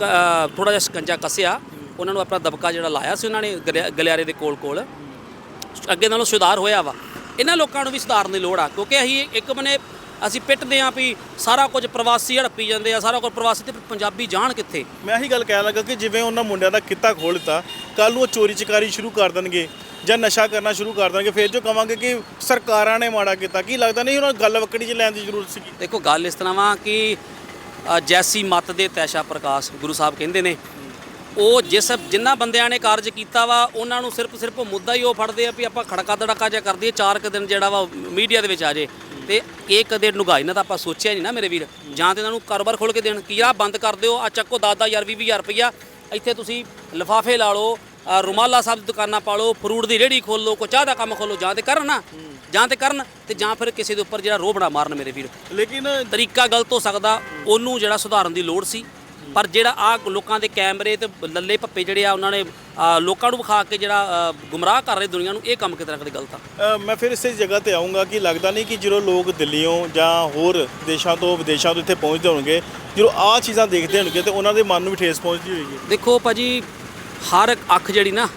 A: ਥੋੜਾ ਜਿਹਾ ਸਕੰਜਾ ਕੱਸਿਆ ਉਹਨਾਂ ਨੂੰ ਆਪਣਾ ਦਬਕਾ ਜਿਹੜਾ ਲਾਇਆ ਸੀ ਉਹਨਾਂ ਨੇ ਗਲਿਆ- ਗਲਿਆਰੇ ਦੇ ਕੋਲ ਕੋਲ। ਅੱਗੇ ਨਾਲੋਂ ਸੁਧਾਰ ਹੋਇਆ ਵਾ। ਇਹਨਾਂ ਲੋਕਾਂ ਨੂੰ ਵੀ ਸੁਧਾਰਨ ਦੀ ਲੋੜ ਆ ਕਿਉਂਕਿ ਅਸੀਂ ਇੱਕ ਬਨੇ ਅਸੀਂ ਪਿੱਟਦੇ ਆਂ ਵੀ ਸਾਰਾ ਕੁਝ ਪ੍ਰਵਾਸੀ ਹੜੱਪੀ ਜਾਂਦੇ ਆ ਸਾਰਾ ਕੁਝ ਪ੍ਰਵਾਸੀ ਤੇ ਪੰਜਾਬੀ ਜਾਣ ਕਿੱਥੇ?
B: ਮੈਂ ਇਹੀ ਗੱਲ ਕਹਿਣ ਲੱਗਾ ਕਿ ਜਿਵੇਂ ਉਹਨਾਂ ਮੁੰਡਿਆਂ ਦਾ ਕਿੱਤਾ ਖੋਲ੍ਹ ਦਿੱਤਾ ਕੱਲ ਨੂੰ ਉਹ ਚੋਰੀ ਚਕਾਰੀ ਸ਼ੁਰੂ ਕਰ ਦੇਣਗੇ ਜਾਂ ਨਸ਼ਾ ਕਰਨਾ ਸ਼ੁਰੂ ਕਰ ਦੇਣਗੇ ਫਿਰ ਜੋ ਕਵਾਂਗੇ ਕਿ ਸਰਕਾਰਾਂ ਨੇ ਮਾੜਾ ਕੀਤਾ। ਕੀ ਲੱਗਦਾ? ਨਹੀਂ ਉਹਨਾਂ ਨੂੰ ਗੱਲ ਵਕੜੀ 'ਚ ਲੈਣ ਦੀ ਜ਼ਰੂਰਤ ਸੀਗੀ।
A: ਦੇਖੋ ਗੱਲ ਇਸ ਤਰ੍ਹਾਂ ਵਾ ਕਿ ਅ, ਜੈਸੀ ਮਤ ਦੇ ਤੈਸ਼ਾ ਪ੍ਰਕਾਸ਼ ਗੁਰੂ ਸਾਹਿਬ ਕਹਿੰਦੇ ਨੇ ਉਹ ਜਿਸ ਜਿਨ੍ਹਾਂ ਬੰਦਿਆਂ ਨੇ ਕਾਰਜ ਕੀਤਾ ਵਾ ਉਹਨਾਂ ਨੂੰ ਸਿਰਫ ਸਿਰਫ ਮੁੱਦਾ ਹੀ ਉਹ ਫੜਦੇ ਆ ਵੀ ਆਪਾਂ ਖੜਕਾ ਦੜਕਾ ਜਿਹਾ ਕਰ ਦਈਏ ਚਾਰ ਕੁ ਦਿਨ ਜਿਹੜਾ ਵਾ ਮੀਡੀਆ ਦੇ ਵਿੱਚ ਆ ਜੇ। ਤੇ ਇਹ ਕਦੇ ਡੁਗਾਈ ਨਾ ਤਾਂ ਆਪਾਂ ਸੋਚਿਆ ਨਹੀਂ ਨਾ ਮੇਰੇ ਵੀਰ। ਜਾਂ ਤੇ ਇਹਨਾਂ ਨੂੰ ਕਾਰੋਬਾਰ ਖੋਲ ਕੇ ਦੇਣ ਕੀ ਆ ਬੰਦ ਕਰ ਦਿਓ ਆ ਚੱਕੋ 10 ਹਜ਼ਾਰ 20 ਹਜ਼ਾਰ ਰੁਪਈਆ। ਇੱਥੇ ਤੁਸੀਂ ਲਿਫਾਫੇ ਲਾ ਲਓ ਰੁਮਾਲਾ ਸਾਹਿਬ ਦੀ ਦੁਕਾਨਾਂ ਪਾ ਲਓ ਫਰੂਟ ਦੀ ਰੇਹੜੀ ਖੋਲ ਲਓ ਕੋਈ ਚਾਹ ਦਾ ਕੰਮ ਖੋਲੋ ਜਾਂ ਤੇ ਕਰਨ ਨਾ ਜਾਂ ਤੇ ਕਰਨ ਤੇ ਜਾਂ ਫਿਰ ਕਿਸੇ ਦੇ ਉੱਪਰ ਜਿਹੜਾ ਰੋਬਣਾ ਮਾਰਨ ਮੇਰੇ ਵੀਰ।
B: ਲੇਕਿਨ
A: ਤਰੀਕਾ ਗਲਤ ਹੋ ਸਕਦਾ ਉਹਨੂੰ ਜਿਹੜਾ ਸੁਧਾਰਨ ਦੀ ਲੋੜ ਸੀ ਪਰ ਜਿਹੜਾ ਆ ਲੋਕਾਂ ਦੇ ਕੈਮਰੇ ਤੇ ਲੱਲੇ ਭੱਪੇ ਜਿਹੜੇ ਆ ਉਹਨਾਂ ਨੇ ਲੋਕਾਂ ਨੂੰ ਵਿਖਾ ਕੇ ਜਿਹੜਾ ਗੁੰਮਰਾਹ ਕਰ ਰਹੇ ਦੁਨੀਆ ਨੂੰ ਇਹ ਕੰਮ ਕਿਤੇ ਨਾ ਕਿਤੇ ਗਲਤ ਆ?
B: ਮੈਂ ਫਿਰ ਇਸੇ ਜਗ੍ਹਾ ਤੇ ਆਉਂਗਾ ਕਿ ਲੱਗਦਾ ਨਹੀਂ ਕਿ ਜਦੋਂ ਲੋਕ ਦਿੱਲੀੋਂ ਜਾਂ ਹੋਰ ਦੇਸ਼ਾਂ ਤੋਂ ਵਿਦੇਸ਼ਾਂ ਤੋਂ ਇੱਥੇ ਪਹੁੰਚਦੇ ਹੋਣਗੇ ਜਦੋਂ ਆਹ ਚੀਜ਼ਾਂ ਦੇਖਦੇ ਹੋਣਗੇ ਤੇ ਉਹਨਾਂ ਦੇ ਮਨ ਨੂੰ ਵੀ ਠੇਸ ਪਹੁੰਚਦੀ ਹੋਏਗੀ।
A: ਦੇਖੋ ਭਾਜੀ ਹਰ ਅੱਖ ਜਿਹੜੀ ਨਾ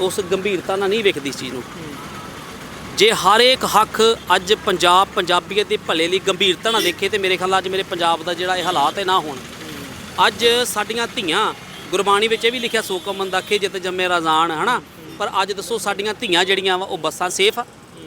A: ਉਸ ਗੰਭੀਰਤਾ ਨਾਲ ਨਹੀਂ ਵੇਖਦੀ ਇਸ ਚੀਜ਼ ਨੂੰ। ਜੇ ਹਰ ਇੱਕ ਹੱਕ ਅੱਜ ਪੰਜਾਬ ਪੰਜਾਬੀਅਤ ਦੇ ਭਲੇ ਲਈ ਗੰਭੀਰਤਾ ਨਾਲ ਦੇਖੇ ਤੇ ਮੇਰੇ ਖਿਆਲ ਨਾਲ ਅੱਜ ਮੇਰੇ ਪੰਜਾਬ ਦਾ ਜਿਹੜਾ ਇਹ ਹਾਲਾਤ ਹੈ ਨਾ ਹੋਣ। ਅੱਜ ਸਾਡੀਆਂ ਧੀਆਂ ਗੁਰਬਾਣੀ ਵਿੱਚ ਇਹ ਵੀ ਲਿਖਿਆ, ਸੋ ਕਮਨ ਦਾਖੇ ਜਿਤ ਜੰਮੇ ਰਾਜ਼ਾਨ, ਹਨਾ? ਪਰ ਅੱਜ ਦੱਸੋ, ਸਾਡੀਆਂ ਧੀਆਂ ਜਿਹੜੀਆਂ ਵਾ, ਉਹ ਬੱਸਾਂ ਸੇਫ ਆ?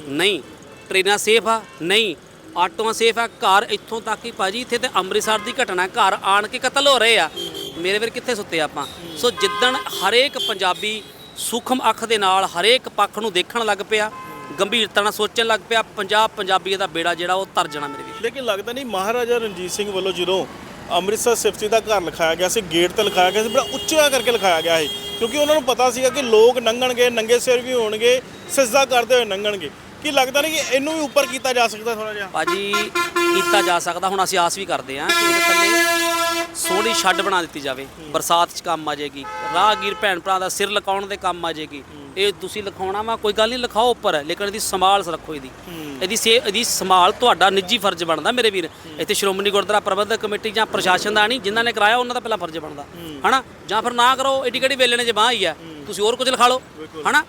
A: ਨਹੀਂ। ਟ੍ਰੇਨਾਂ ਸੇਫ ਆ? ਨਹੀਂ। ਆਟੋਆਂ ਸੇਫ ਆ? ਘਰ ਇੱਥੋਂ ਤੱਕ ਕਿ ਭਾਜੀ, ਇੱਥੇ ਤੇ ਅੰਮ੍ਰਿਤਸਰ ਦੀ ਘਟਨਾ ਘਰ ਆਣ ਕੇ ਕਤਲ ਹੋ ਰਹੇ ਆ। ਮੇਰੇ ਵੀਰ, ਕਿੱਥੇ ਸੁੱਤੇ ਆਪਾਂ? ਸੋ ਜਿੱਦਣ ਹਰੇਕ ਪੰਜਾਬੀ ਸੂਖਮ ਅੱਖ ਦੇ ਨਾਲ ਹਰੇਕ ਪੱਖ ਨੂੰ ਦੇਖਣ ਲੱਗ ਪਿਆ, ਗੰਭੀਰਤਾ ਨਾਲ ਸੋਚਣ ਲੱਗ ਪਿਆ, ਪੰਜਾਬ ਪੰਜਾਬੀਆਂ ਦਾ ਬੇੜਾ ਜਿਹੜਾ, ਉਹ ਤਰ ਜਾਣਾ ਮੇਰੇ ਵੀਰ।
B: ਲੇਕਿਨ ਲੱਗਦਾ ਨਹੀਂ, ਮਹਾਰਾਜਾ ਰਣਜੀਤ ਸਿੰਘ ਵੱਲੋਂ ਜਦੋਂ ਅੰਮ੍ਰਿਤਸਰ ਸਿਫਤੀ ਦਾ ਘਰ ਲਿਖਾਇਆ ਗਿਆ ਸੀ, ਗੇਟ ਤੇ ਲਿਖਾਇਆ ਗਿਆ ਸੀ, ਬੜਾ ਉੱਚਾ ਕਰਕੇ ਲਿਖਾਇਆ ਗਿਆ ਸੀ, ਕਿਉਂਕਿ ਉਹਨਾਂ ਨੂੰ ਪਤਾ ਸੀਗਾ ਕਿ ਲੋਕ ਲੰਘਣਗੇ ਨੰਗੇ ਸਿਰ ਵੀ ਹੋਣਗੇ ਸਜਦਾ ਕਰਦੇ ਹੋਏ ਲੰਘਣਗੇ ਕੀ ਲੱਗਦਾ ਨਹੀਂ ਕਿ ਇਹਨੂੰ ਵੀ ਉੱਪਰ ਕੀਤਾ ਜਾ ਸਕਦਾ ਥੋੜਾ ਜਿਹਾ?
A: ਭਾਜੀ, ਕੀਤਾ ਜਾ ਸਕਦਾ, ਹੁਣ ਅਸੀਂ ਆਸ ਵੀ ਕਰਦੇ ਹਾਂ ਕਿ ਇਹਦੇ ਥੱਲੇ ਸੋਹਣੀ ਛੱਡ ਬਣਾ ਦਿੱਤੀ ਜਾਵੇ। ਬਰਸਾਤ 'ਚ ਕੰਮ ਆ ਜਾਏਗੀ, ਰਾਹਗੀਰ ਭੈਣ ਭਰਾ ਦਾ ਸਿਰ ਲਕਾਉਣ ਦੇ ਕੰਮ ਆ ਜਾਏਗੀ। ਇਹ ਤੁਸੀਂ ਲਿਖਾਉਣਾ ਵਾ, ਕੋਈ ਗੱਲ ਨਹੀਂ, ਲਿਖਾਓ ਉੱਪਰ, ਲੇਕਿਨ ਇਹਦੀ ਸੰਭਾਲ ਰੱਖੋ ਇਹਦੀ। ਇਹਦੀ ਸੇ ਇਹਦੀ ਸੰਭਾਲ ਤੁਹਾਡਾ ਨਿੱਜੀ ਫਰਜ਼ ਬਣਦਾ ਮੇਰੇ ਵੀਰ। ਇੱਥੇ ਸ਼੍ਰੋਮਣੀ ਗੁਰਦੁਆਰਾ ਪ੍ਰਬੰਧਕ ਕਮੇਟੀ ਜਾਂ ਪ੍ਰਸ਼ਾਸਨ ਦਾ ਨਹੀਂ, ਜਿਨ੍ਹਾਂ ਨੇ ਕਰਾਇਆ, ਉਹਨਾਂ ਦਾ ਪਹਿਲਾਂ ਫਰਜ਼ ਬਣਦਾ। ਹਨਾ? ਜਾਂ ਫਿਰ ਨਾ ਕਰੋ, ਏਡੀ ਕਿਹੜੀ ਵੇਲੇ ਨੇ ਜੇ ਬਾਂਹ ਹੀ ਆ। ਤੁਸੀਂ ਹੋਰ ਕੁਝ ਲਿਖਾ ਲਓ। ਹਨਾ?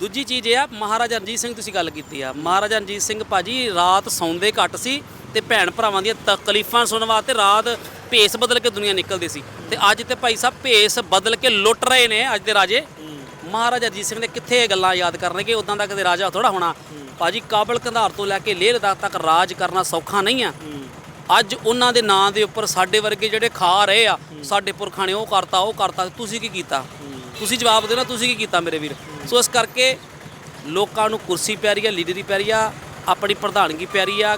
A: ਦੂਜੀ ਚੀਜ਼ ਇਹ ਆ, ਮਹਾਰਾਜਾ ਰਣਜੀਤ ਸਿੰਘ ਤੁਸੀਂ ਗੱਲ ਕੀਤੀ ਆ। ਮਹਾਰਾਜਾ ਰਣਜੀਤ ਸਿੰਘ ਭਾਜੀ ਰਾਤ ਸੌਂਦੇ ਘੱਟ ਸੀ ਤੇ ਭੈਣ ਭਰਾਵਾਂ ਦੀਆਂ ਤਕਲੀਫਾਂ ਸੁਣਨ ਵਾਸਤੇ ਰਾਤ ਭੇਸ ਬਦਲ ਕੇ ਦੁਨੀਆ ਨਿਕਲਦੀ ਸੀ। ਤੇ ਅੱਜ ਤੇ ਭਾਈ ਸਾਹਿਬ ਭੇਸ ਬਦਲ ਕੇ ਲੁੱਟ ਰਹੇ ਨੇ, ਅੱਜ ਦੇ ਰਾਜੇ। ਮਹਾਰਾਜਾ ਅਜੀਤ ਸਿੰਘ ਨੇ ਕਿੱਥੇ ਇਹ ਗੱਲਾਂ ਯਾਦ ਕਰਨਗੇ? ਉਦਾਂ ਦਾ ਕਦੇ ਰਾਜਾ ਥੋੜਾ ਹੋਣਾ। ਭਾਜੀ ਕਾਬਲ ਕੰਧਾਰ ਤੋਂ ਲੈ ਕੇ ਲੇਹ ਲਦਾਖ ਤੱਕ ਰਾਜ ਕਰਨਾ ਸੌਖਾ ਨਹੀਂ ਆ। ਅੱਜ ਉਹਨਾਂ ਦੇ ਨਾਂ ਦੇ ਉੱਪਰ ਸਾਡੇ ਵਰਗੇ ਜਿਹੜੇ ਖਾ ਰਹੇ ਆ, ਸਾਡੇ ਪੁਰਖਾਂ ਨੇ ਉਹ ਕਰਤਾ ਉਹ ਕਰਤਾ, ਤੁਸੀਂ ਕੀ ਕੀਤਾ? ਤੁਸੀਂ ਜਵਾਬ ਦੇਣਾ, ਤੁਸੀਂ ਕੀ ਕੀਤਾ ਮੇਰੇ ਵੀਰ? ਸੋ ਇਸ ਕਰਕੇ ਲੋਕਾਂ ਨੂੰ ਕੁਰਸੀ ਪਿਆਰੀ ਆ, ਲੀਡਰੀ ਪਿਆਰੀ ਆ, ਆਪਣੀ ਪ੍ਰਧਾਨਗੀ ਪਿਆਰੀ ਆ।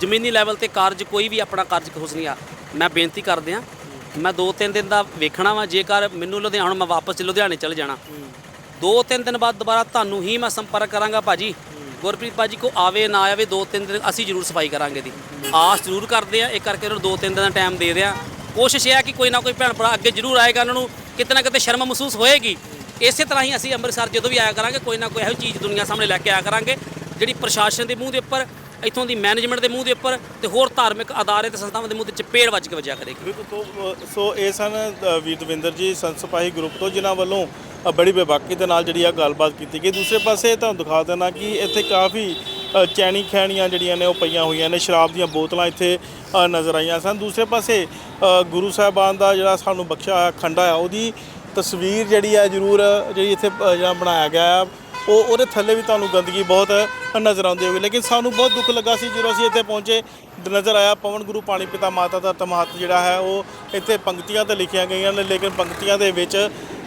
A: ਜ਼ਮੀਨੀ ਲੈਵਲ ਤੇ ਕਾਰਜ ਕੋਈ ਵੀ ਆਪਣਾ ਕਾਰਜ ਕੁਛ ਨਹੀਂ ਆ। ਮੈਂ ਬੇਨਤੀ ਕਰਦੇ ਆ, ਮੈਂ ਦੋ ਤਿੰਨ ਦਿਨ ਦਾ ਵੇਖਣਾ ਵਾ, ਜੇਕਰ ਮੈਨੂੰ ਲੁਧਿਆਣਾ ਮੈਂ ਵਾਪਸ ਲੁਧਿਆਣੇ ਚਲ ਜਾਣਾ। ਦੋ ਤਿੰਨ ਦਿਨ ਬਾਅਦ ਦੁਬਾਰਾ ਤੁਹਾਨੂੰ ਹੀ ਮੈਂ ਸੰਪਰਕ ਕਰਾਂਗਾ ਭਾਜੀ। ਗੁਰਪ੍ਰੀਤ ਭਾਜੀ ਕੋ ਆਵੇ ਨਾ ਆਵੇ ਦੋ ਤਿੰਨ ਦਿਨ ਅਸੀਂ ਜ਼ਰੂਰ ਸਫ਼ਾਈ ਕਰਾਂਗੇ ਦੀ। ਆਸ ਜ਼ਰੂਰ ਕਰਦੇ ਆ, ਇਹ ਕਰਕੇ ਉਹਨਾਂ ਨੂੰ ਦੋ ਤਿੰਨ ਦਿਨ ਦਾ ਟਾਈਮ ਦੇ ਦਿਆਂ। ਕੋਸ਼ਿਸ਼ ਇਹ ਆ ਕਿ ਕੋਈ ਨਾ ਕੋਈ ਭੈਣ ਭਰਾ ਅੱਗੇ ਜ਼ਰੂਰ ਆਏਗਾ ਉਹਨਾਂ ਨੂੰ, ਕਿਤੇ ਨਾ ਕਿਤੇ ਸ਼ਰਮ ਮਹਿਸੂਸ ਹੋਏਗੀ। ਇਸੇ ਤਰ੍ਹਾਂ ਹੀ ਅਸੀਂ ਅੰਮ੍ਰਿਤਸਰ ਜਦੋਂ ਵੀ ਆਇਆ ਕਰਾਂਗੇ, ਕੋਈ ਨਾ ਕੋਈ ਇਹੋ ਚੀਜ਼ ਦੁਨੀਆ ਸਾਹਮਣੇ ਲੈ ਕੇ ਆਇਆ ਕਰਾਂਗੇ, ਜਿਹੜੀ ਪ੍ਰਸ਼ਾਸਨ ਦੇ ਮੂੰਹ ਦੇ ਉੱਪਰ ਇੱਥੋਂ ਦੀ ਮੈਨੇਜਮੈਂਟ ਦੇ ਮੂੰਹ ਦੇ ਉੱਪਰ ਤੇ ਹੋਰ ਧਾਰਮਿਕ ਅਦਾਰੇ ਤੇ ਸੰਸਥਾਵਾਂ ਦੇ ਮੂੰਹ ਤੇ ਚਪੇੜ ਵੱਜ ਕੇ ਵੱਜਿਆ ਕਰੇਗੀ
B: ਬਿਲਕੁਲ, ਸੋ ਇਹ ਸਨ ਵੀਰ ਦਵਿੰਦਰ ਜੀ ਸੰਤ ਸਿਪਾਹੀ ਗਰੁੱਪ ਤੋਂ, ਜਿਨ੍ਹਾਂ ਵੱਲੋਂ ਬੜੀ ਬੇਬਾਕੀ ਦੇ ਨਾਲ ਜਿਹੜੀ ਆ ਗੱਲਬਾਤ ਕੀਤੀ ਗਈ। ਦੂਸਰੇ ਪਾਸੇ ਤੁਹਾਨੂੰ ਦਿਖਾ ਦੇਣਾ ਕਿ ਇੱਥੇ ਕਾਫੀ ਚੈਣੀ ਖੈਣੀਆਂ ਜਿਹੜੀਆਂ ਨੇ, ਉਹ ਪਈਆਂ ਹੋਈਆਂ ਨੇ, ਸ਼ਰਾਬ ਦੀਆਂ ਬੋਤਲਾਂ ਇੱਥੇ ਨਜ਼ਰ ਆਈਆਂ ਸਨ। ਦੂਸਰੇ ਪਾਸੇ ਗੁਰੂ ਸਾਹਿਬਾਨ ਦਾ ਜਿਹੜਾ ਸਾਨੂੰ ਬਖਸ਼ਿਆ ਖੰਡਾ ਆ, ਉਹਦੀ ਤਸਵੀਰ ਜਿਹੜੀ ਆ ਜ਼ਰੂਰ, ਜਿਹੜੀ ਇੱਥੇ ਜਿਹੜਾ ਬਣਾਇਆ ਗਿਆ ਆ। ਉਹ ਉਹਦੇ ਥੱਲੇ ਵੀ ਤੁਹਾਨੂੰ ਗੰਦਗੀ ਬਹੁਤ ਨਜ਼ਰ ਆਉਂਦੀ ਹੋਵੇ ਲੇਕਿਨ ਸਾਨੂੰ ਬਹੁਤ ਦੁੱਖ ਲੱਗਾ ਸੀ ਜਦੋਂ ਅਸੀਂ ਇੱਥੇ ਪਹੁੰਚੇ, ਨਜ਼ਰ ਆਇਆ ਪਵਨ ਗੁਰੂ ਪਾਣੀ ਪਿਤਾ ਮਾਤਾ ਦਾ ਤਮਹਤ ਜਿਹੜਾ ਹੈ, ਉਹ ਇੱਥੇ ਪੰਕਤੀਆਂ ਤੇ ਲਿਖੀਆਂ ਗਈਆਂ ਨੇ। ਲੇਕਿਨ ਪੰਕਤੀਆਂ ਦੇ ਵਿੱਚ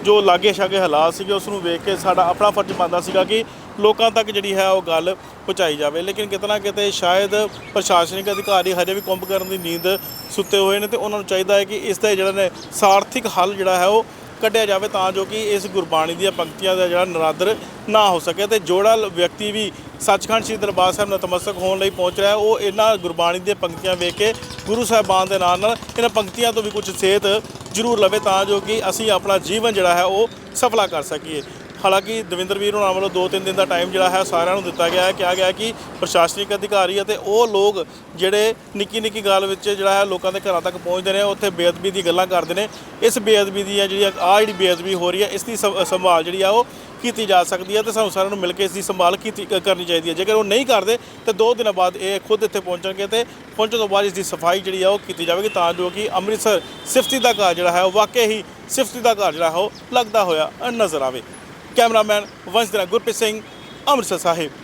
B: ਜੋ ਲਾਗੇ ਛਾਗੇ ਹਾਲਾਤ ਸੀਗੇ ਉਸ ਨੂੰ ਵੇਖ ਕੇ ਸਾਡਾ ਆਪਣਾ ਫਰਜ਼ ਬਣਦਾ ਸੀਗਾ ਕਿ ਲੋਕਾਂ ਤੱਕ ਜਿਹੜੀ ਹੈ ਉਹ ਗੱਲ ਪਹੁੰਚਾਈ ਜਾਵੇ। ਲੇਕਿਨ ਕਿਤੇ ਨਾ ਕਿਤੇ ਸ਼ਾਇਦ ਪ੍ਰਸ਼ਾਸਨਿਕ ਅਧਿਕਾਰੀ ਹਜੇ ਵੀ ਕੁੰਭ ਕਰਨ ਦੀ ਨੀਂਦ ਸੁੱਤੇ ਹੋਏ ਨੇ ਤੇ ਉਹਨਾਂ ਨੂੰ ਚਾਹੀਦਾ ਹੈ ਕਿ ਇਸ ਦਾ ਜਿਹੜਾ ਨੇ ਸਾਰਥਿਕ ਹੱਲ ਜਿਹੜਾ ਹੈ, ਉਹ ਕੱਢਿਆ ਜਾਵੇ ਤਾਂ ਜੋ ਕਿ ਇਸ ਗੁਰਬਾਣੀ ਦੀਆਂ ਪੰਕਤੀਆਂ ਦਾ ਜਿਹੜਾ ਨਰਾਦਰ ਨਾ ਹੋ ਸਕੇ ਤੇ ਜੋੜਾ ਵਿਅਕਤੀ ਵੀ ਸੱਚਖੰਡ ਸ੍ਰੀ ਦਰਬਾਰ ਸਾਹਿਬ ਨਤਮਸਤਕ ਹੋਣ ਲਈ ਪਹੁੰਚ ਰਿਹਾ ਉਹ ਇਹਨਾਂ ਗੁਰਬਾਣੀ ਦੀਆਂ ਪੰਕਤੀਆਂ ਵੇਖ ਕੇ ਗੁਰੂ ਸਾਹਿਬਾਨ ਦੇ ਨਾਲ ਨਾਲ ਇਹਨਾਂ ਪੰਕਤੀਆਂ ਤੋਂ ਵੀ ਕੁਝ ਸੇਧ ਜ਼ਰੂਰ ਲਵੇ ਤਾਂ ਜੋ ਕਿ ਅਸੀਂ ਆਪਣਾ ਜੀਵਨ ਜਿਹੜਾ ਹੈ ਉਹ ਸਫਲਾ ਕਰ ਸਕੀਏ। ਹਾਲਾਂਕਿ ਦਵਿੰਦਰ ਵੀਰ ਹੋਣਾ ਵੱਲੋਂ 2-3 ਦਿਨ ਦਾ ਟਾਈਮ ਜਿਹੜਾ ਹੈ ਸਾਰਿਆਂ ਨੂੰ ਦਿੱਤਾ ਗਿਆ ਹੈ। ਕਿਹਾ ਗਿਆ ਕਿ ਪ੍ਰਸ਼ਾਸਨਿਕ ਅਧਿਕਾਰੀ ਅਤੇ ਉਹ ਲੋਕ ਜਿਹੜੇ ਨਿੱਕੀ ਨਿੱਕੀ ਗੱਲ ਵਿੱਚ ਜਿਹੜਾ ਹੈ ਲੋਕਾਂ ਦੇ ਘਰਾਂ ਤੱਕ ਪਹੁੰਚਦੇ ਨੇ, ਉੱਥੇ ਬੇਅਦਬੀ ਦੀ ਗੱਲਾਂ ਕਰਦੇ ਨੇ। ਇਸ ਬੇਅਦਬੀ ਦੀ ਜਿਹੜੀ ਆ ਜਿਹੜੀ ਬੇਅਦਬੀ ਹੋ ਰਹੀ ਹੈ, ਇਸ ਦੀ ਸੰ- ਸੰਭਾਲ ਜਿਹੜੀ ਆ ਉਹ ਕੀਤੀ ਜਾ ਸਕਦੀ ਹੈ ਤੇ ਸਾਨੂੰ ਸਾਰਿਆਂ ਨੂੰ ਮਿਲ ਕੇ ਇਸ ਦੀ ਸੰਭਾਲ ਕੀਤੀ ਕਰਨੀ ਚਾਹੀਦੀ ਹੈ। ਜੇਕਰ ਉਹ ਨਹੀਂ ਕਰਦੇ, ਤੇ ਦੋ ਦਿਨਾਂ ਬਾਅਦ ਇਹ ਖੁਦ ਇੱਥੇ ਪਹੁੰਚਣਗੇ ਤੇ ਪਹੁੰਚਣ ਤੋਂ ਬਾਅਦ ਇਸ ਦੀ ਸਫ਼ਾਈ ਜਿਹੜੀ ਆ ਉਹ ਕੀਤੀ ਜਾਵੇਗੀ ਤਾਂ ਜੋ ਕਿ ਅੰਮ੍ਰਿਤਸਰ ਸਿਫਤੀ ਦਾ ਘਰ ਜਿਹੜਾ ਹੈ ਉਹ ਵਾਕਈ ਹੀ ਸਿਫਤੀ ਦਾ ਘਰ ਜਿਹੜਾ ਹੈ ਉਹ ਲੱਗਦਾ ਹੋਇਆ ਨਜ਼ਰ ਆਵੇ। ਕੈਮਰਾਮੈਨ ਵੰਸ਼ ਗੁਰਪ੍ਰੀਤ ਸਿੰਘ ਅੰਮ੍ਰਿਤਸਰ ਸਾਹਿਬ